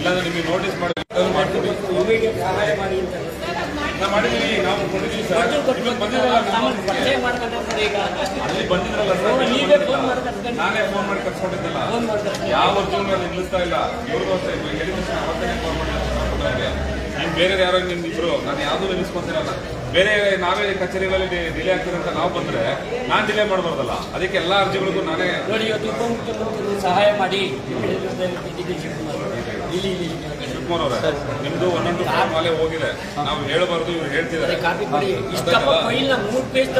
ಇಲ್ಲಾಂದ್ರೆ ನಿಮಗೆ ನೋಟಿಸ್ ಮಾಡ್ತೀವಿ ಸಹಾಯ ಮಾಡಿ ಅಂತ ನಾವು ಕೊಟ್ಟಿದ್ದೀವಿ ಸರ್. ಅಲ್ಲಿ ಬಂದಿದ್ರಲ್ಲ ಸರ್. ಅವ್ರು ನೀವೇ ಫೋನ್ ಮಾಡಿ ಕರ್ಕೊಂಡು ನಾನೇ ಫೋನ್ ಮಾಡಿ ಕರ್ಸ್ಕೊಂಡಿದ್ದಲ್ಲ ಫೋನ್ ಮಾಡಿ ಅಲ್ಲಿ ಯಾವ ನಿಲ್ಲಿಸ್ತಾ ಇಲ್ಲ. ಇವ್ರಿಗೂ ಅಷ್ಟೇ. ಇವಾಗ ಹೇಳಿದ ತಕ್ಷಣ ಅವತ್ತೇ ಫೋನ್ ನೀವು ಬೇರೆ ಯಾರೋ ನಿಮ್ದು ಇಬ್ರು ನಾನು ಯಾವುದೂ ನಿಲ್ಲಿಸ್ಕೊಂತಿರಲ್ಲ ಬೇರೆ ನಾವೇ ಕಚೇರಿಗಳಲ್ಲಿ ಡಿಲೇ ಆಗ್ತೀರಂತ ನಾವು ಬಂದ್ರೆ ನಾನು ಡಿಲೇ ಮಾಡಬಾರ್ದಲ್ಲ. ಅದಕ್ಕೆ ಎಲ್ಲ ಅರ್ಜಿಗಳಿಗೂ ನಾನೇ ನೋಡಿ ಇವತ್ತು ಸಹಾಯ ಮಾಡಿ ಇಲ್ಲಿ ಶಿವಕುಮಾರ್ ಅವರೇ ನಿಮ್ದು ಒಂದೊಂದು ಮಾಲೆ ಹೋಗಿದೆ. ನಾವು ಹೇಳಬಾರ್ದು ಇವ್ರು ಹೇಳ್ತಿದ್ದಾರೆ.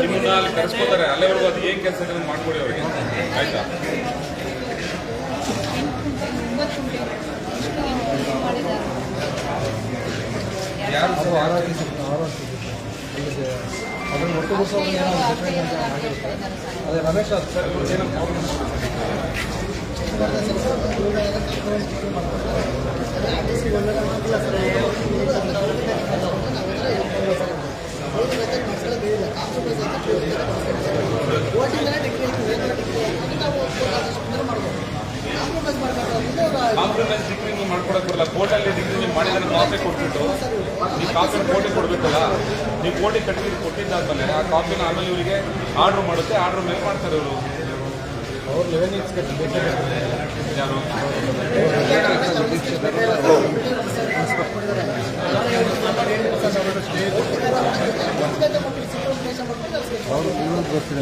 ನಿಮ್ಮನ್ನ ಅಲ್ಲಿ ಕರ್ಸ್ಕೊತಾರೆ. ಅಲ್ಲಿವರೆಗೂ ಅದು ಏನ್ ಕೆಲಸ ಇದೆ ಮಾಡ್ಕೊಡಿ ಅವರಿಗೆ. ಆಯ್ತಾ? ಯಾರು ಆರೋಗ್ಯ ಆರೋಗ್ಯ ಅದನ್ನು ಒಟ್ಟು ಏನೋ ಡಿಫ್ರೆಂಟ್ ಅಂತ ಅದೇ ರಮೇಶ್ ಅವ್ರು ಸರ್ ಇವ್ರು ಏನೋ problem ಕಾಂಪ್ರಮೈಸ್ ಡಿಗ್ರಿ ನೀವು ಮಾಡ್ಕೊಡಕ್ ಬರಲ್ಲ ಕೋರ್ಟಲ್ಲಿ ಡಿಗ್ರಿ ನೀವು ಮಾಡಿದ್ರೆ ಮಾತ್ರ ಕೊಟ್ಬಿಟ್ಟು. ನೀವು ಕಾಪಿನ ಕೋಟಿ ಕೊಡಬೇಕಲ್ಲ ನೀವು ಕೋಟಿ ಕಟ್ಟಿ ಕೊಟ್ಟಿದ್ದಾದ್ಮೇಲೆ ಆ ಕಾಪಿನ ಆಮೇಲೆ ಇವರಿಗೆ ಆರ್ಡರ್ ಮಾಡುತ್ತೆ ಆರ್ಡರ್ ಮೇಲೆ ಮಾಡ್ತಾರೆ ಇವರು. ಅವ್ರು ಲೆವೆನ್ ಯಾರು? ಅವರು ಇನ್ನೊಂದು ಗೊತ್ತಿದೆ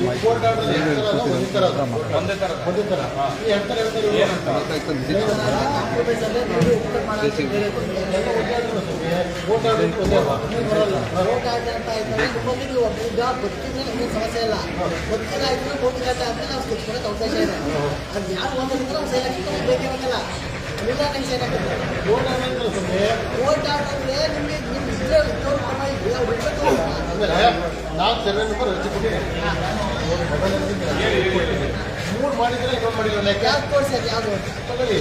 ಒಂದೇ ತರ. ಏನಂತ? ಸಮಸ್ಯೆ ಇಲ್ಲ ಗೊತ್ತಿಲ್ಲ ಇದ್ರೆ ಆದ್ಮೇಲೆ ನಾವು ಅವಕಾಶ ಇದೆ ಅದು ಯಾರು ಒಂದಿದ್ರೆ ನಾವು ಸೈನ್ ಹಾಕಿ ಬೇಕೇಬೇಕಲ್ಲ ಇಲ್ಲ ನಂಗೆ ಸೈನ್ ಹಾಕಿದ್ರೆ ಓಟ್ ಹಾಕಿದ್ರೆ ನಿಮಗೆ ನಿಮ್ಮ ಇದ್ರೆ ಇದ್ದವ್ರು ಪರವಾಗಿಲ್ಲ ಅವ್ರು ಅಂದರೆ ನಾವು ಸೆವೆನ್ ನಂಬರ್ ಅರ್ಜಿ ಮೂರು ಮಾಡಿದ್ರೆ ಇನ್ನೊಂದು ಮಾಡಿದ್ರೆ ತೋರಿಸಿ ಅದು ಯಾವುದು? ತಗೊಳ್ಳಿ.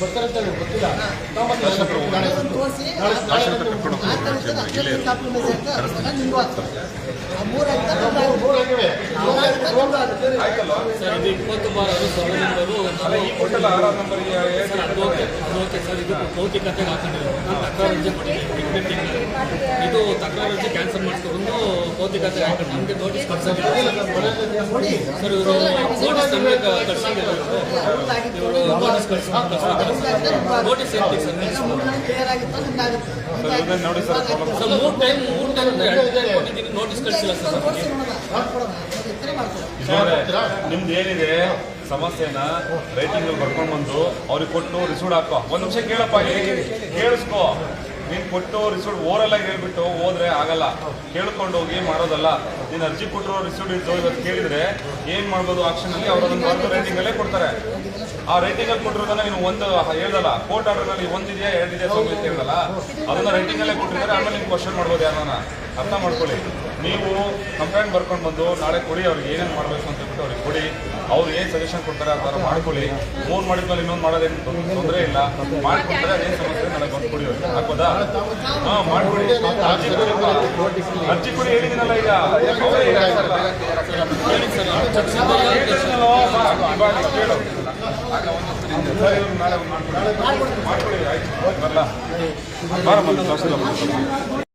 ಬರ್ತಾರಂತ ನನಗೆ ಗೊತ್ತಿಲ್ಲ ಮೂರು ಇಪ್ಪತ್ತು ಬಾರ್ ಅದು ಸರ್ವೆ ನಂಬರು ಅದು ಓಕೆ ಅದು ಓಕೆ ಸರ್ ಇದು ಭೌತಿಕತೆಗೆ ಹಾಕೊಂಡಿರೋದು ನಾನು ತಕರಾರು ಅರ್ಜಿ ಕೊಟ್ಟಿದ್ದೀನಿ ಇದು ತಕರಾರು ಅರ್ಜಿ ಕ್ಯಾನ್ಸಲ್ ಮಾಡಿಸ್ಕೊಂಡು ಭೌತಿಕತೆ ಹಾಕೊಂಡು ನಮಗೆ ನೋಟಿಸ್ ಕಳ್ಸೋದಿಲ್ಲ ಸರ್ ಇವರು ನೋಟಿಸ್ ನಮಗೆ ಕಳ್ಸೋದಿಲ್ಲ ಇವರು ನೋಟಿಸ್ ಕಳ್ಸ್ಕೊಂಡು ನೋಟಿಸ್ ಹೇಳ್ತೀವಿ ಸರ್ ನೋಡಿ ಸರ್ ಸರ್ ಮೂರು ಟೈಮ್ ಮೂರು ಟೈಮ್ ಕೊಟ್ಟಿದ್ದೀನಿ. ನೋಟಿಸ್ ಕಳಿಸಿಲ್ಲ ಸರ್. ನಿಮ್ದು ಏನಿದೆ? ಸಮಸ್ಯೆನ ರೈಟಿಂಗ್ ಬರ್ಕೊಂಡ್ ಬಂದು ಅವ್ರಿಗೆ ಕೊಟ್ಟು ರಿಸೋರ್ಟ್ ಹಾಕೋ. ಒಂದ್ ನಿಮಿಷ ಕೇಳಪ್ಪ ಕೇಳಿಸ್ಕೋ. ನೀನ್ ಕೊಟ್ಟು ರಿಸೋರ್ಟ್ ಓರಲ್ ಆಗಿ ಹೇಳ್ಬಿಟ್ಟು ಹೋದ್ರೆ ಆಗಲ್ಲ. ಕೇಳ್ಕೊಂಡು ಹೋಗಿ ಮಾಡೋದಲ್ಲ. ನೀನ್ ಅರ್ಜಿ ಕೊಟ್ಟರು ರಿಸೋರ್ಟ್ ಇದ್ದು ಇವತ್ತು ಕೇಳಿದ್ರೆ ಏನ್ ಮಾಡ್ಬೋದು ಆಕ್ಷನ್ ಅಲ್ಲಿ? ಅವ್ರು ಅದನ್ನ ಬರೆದು ರೈಟಿಂಗ್ ಅಲ್ಲೇ ಕೊಡ್ತಾರೆ. ಆ ರೈಟಿಂಗ್ ಅಲ್ಲಿ ಕೊಟ್ಟಿರೋದನ್ನ ನೀನು ಒಂದು ಹೇಳ್ದಲ್ಲ. ಕೋರ್ಟ್ ಆರ್ಡರ್ ಅಲ್ಲಿ ಒಂದಿದೆಯಾ, ಎರಡಿದೆಯಾ ಸೋಗಿ ಅಂತ ಹೇಳ್ದಲ್ಲ ಅದನ್ನ ರೈಟಿಂಗ್ ಅಲ್ಲೇ ಕೊಟ್ಟಿದ್ದಾರೆ ಆಮೇಲೆ ನೀವು ಕ್ವಶನ್ ಮಾಡ್ಬೋದು ಯಾರನ್ನ. ಅರ್ಥ ಮಾಡ್ಕೊಳ್ಳಿ. ನೀವು ಕಂಪ್ಲೇಂಟ್ ಬರ್ಕೊಂಡು ಬಂದು ನಾಳೆ ಕೊಡಿ, ಅವ್ರಿಗೆ ಏನೇನು ಮಾಡಬೇಕು ಅಂತ ಹೇಳ್ಬಿಟ್ಟು ಅವ್ರಿಗೆ ಕೊಡಿ. ಅವ್ರು ಏನು ಸಜೆಷನ್ ಕೊಡ್ತಾರೆ ಆ ಥರ ಮಾಡ್ಕೊಳ್ಳಿ. ಮೂರು ಮಾಡಿದ್ಮೇಲೆ ಇನ್ನೊಂದು ಮಾಡೋದೇನು ತೊಂದರೆ ಇಲ್ಲ. ಮಾಡ್ಕೊಡ್ತಾರೆ ಅದೇನು ಸಮಸ್ಯೆ, ನನಗೆ ಬಂದು ಕೊಡಿ ಅವ್ರಿಗೆ. ಹಾಕೋದಾ? ಹಾಂ ಮಾಡ್ಕೊಳ್ಳಿ ಅರ್ಜಿ ಕೊಡಿ ಅರ್ಜಿ ಕೊಡಿ ಹೇಳಿದ್ದೀನಲ್ಲ ಈಗ. ಮಾಡ್ಕೊಳ್ಳಿ. ನಾಳೆ ಮಾಡ್ಕೊಡಿ. ಮಾಡ್ಕೊಡಿ, ಆಯ್ತು. ಬರಲ್ಲ ಬಾರಮ್ಮ ತಹಸೀಲ್ದಾರ್